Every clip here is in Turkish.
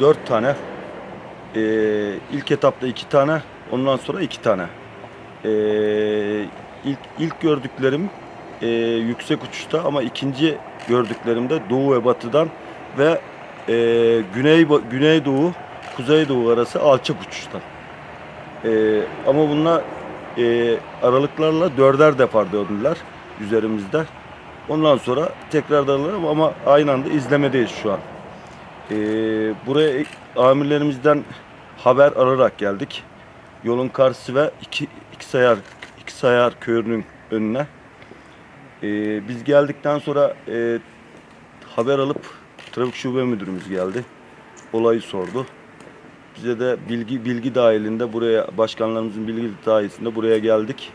dört tane. Ee, ilk etapta iki tane. Ondan sonra iki tane. Ee, ilk, ilk gördüklerim e, yüksek uçuşta ama ikinci gördüklerimde doğu ve batıdan ve e, güney güneydoğu kuzeydoğu arası alçak uçuşta. E, ama bunlar e, aralıklarla dörder defa döndüler üzerimizde. Ondan sonra tekrar ama aynı anda izlemedeyiz şu an. E, buraya amirlerimizden haber alarak geldik. Yolun karşısı ve iki, iki sayar iki sayar köyünün önüne. Ee, biz geldikten sonra e, haber alıp trafik şube müdürümüz geldi. Olayı sordu. Bize de bilgi bilgi dahilinde buraya başkanlarımızın bilgi dahilinde buraya geldik.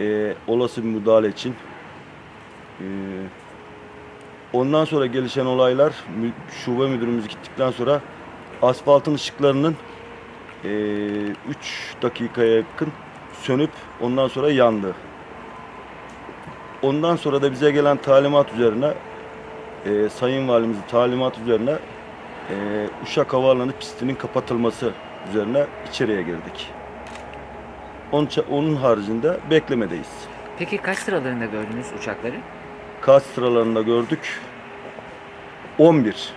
Ee, olası bir müdahale için. Ee, ondan sonra gelişen olaylar şube müdürümüz gittikten sonra asfaltın ışıklarının 3 dakikaya yakın sönüp ondan sonra yandı. Ondan sonra da bize gelen talimat üzerine e, Sayın Valimizin talimat üzerine e, Uşak Havaalanı pistinin kapatılması üzerine içeriye girdik. Onun, onun haricinde beklemedeyiz. Peki kaç sıralarında gördünüz uçakları? Kaç sıralarında gördük? 11,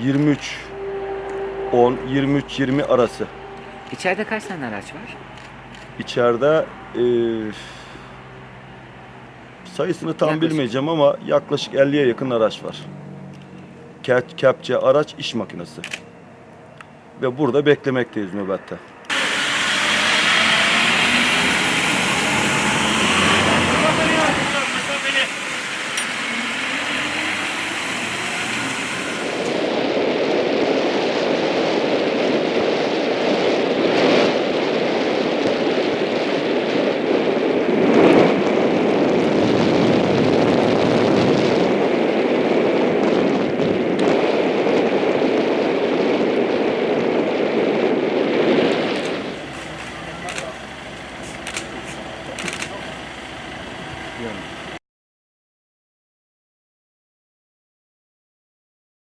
23, 10, 23, 20 arası. İçeride kaç tane araç var? İçeride e, sayısını tam Yaklaşık. bilmeyeceğim ama yaklaşık 50'ye yakın araç var. Ke- Kepçe, araç, iş makinesi. Ve burada beklemekteyiz nöbette. Yeah.